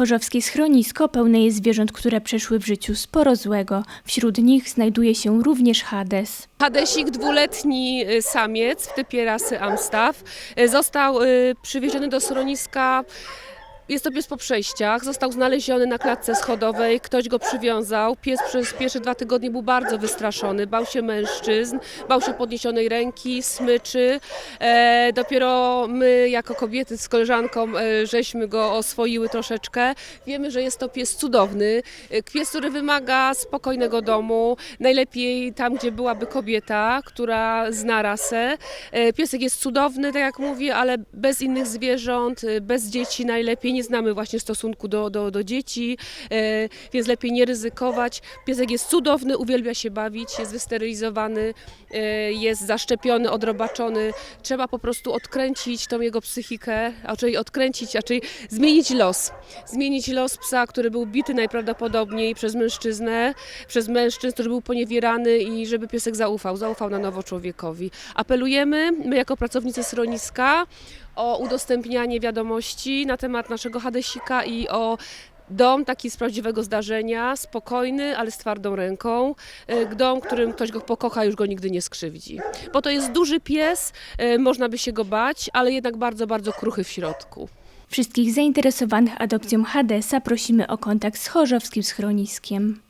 Chorzowskie schronisko pełne jest zwierząt, które przeszły w życiu sporo złego. Wśród nich znajduje się również Hades. Hadesik, dwuletni y, samiec w typie rasy Amstaff, y, został y, przywieziony do schroniska. Jest to pies po przejściach, został znaleziony na klatce schodowej, ktoś go przywiązał. Pies przez pierwsze dwa tygodnie był bardzo wystraszony, bał się mężczyzn, bał się podniesionej ręki, smyczy. E, dopiero my jako kobiety z koleżanką e, żeśmy go oswoiły troszeczkę. Wiemy, że jest to pies cudowny, e, pies, który wymaga spokojnego domu, najlepiej tam, gdzie byłaby kobieta, która zna rasę. E, Piesek jest cudowny, tak jak mówię, ale bez innych zwierząt, e, bez dzieci najlepiej. Nie znamy właśnie stosunku do, do, do dzieci, e, więc lepiej nie ryzykować. Piesek jest cudowny, uwielbia się bawić, jest wysterylizowany, e, jest zaszczepiony, odrobaczony. Trzeba po prostu odkręcić tą jego psychikę, a raczej odkręcić, a raczej zmienić los. Zmienić los psa, który był bity najprawdopodobniej przez mężczyznę, przez mężczyzn, który był poniewierany i żeby piesek zaufał, zaufał na nowo człowiekowi. Apelujemy, my jako pracownicy schroniska, o udostępnianie wiadomości na temat naszego Hadesika i o dom taki z prawdziwego zdarzenia, spokojny, ale z twardą ręką. E, Dom, którym ktoś go pokocha, już go nigdy nie skrzywdzi. Bo to jest duży pies, e, można by się go bać, ale jednak bardzo, bardzo kruchy w środku. Wszystkich zainteresowanych adopcją Hadesa prosimy o kontakt z chorzowskim schroniskiem.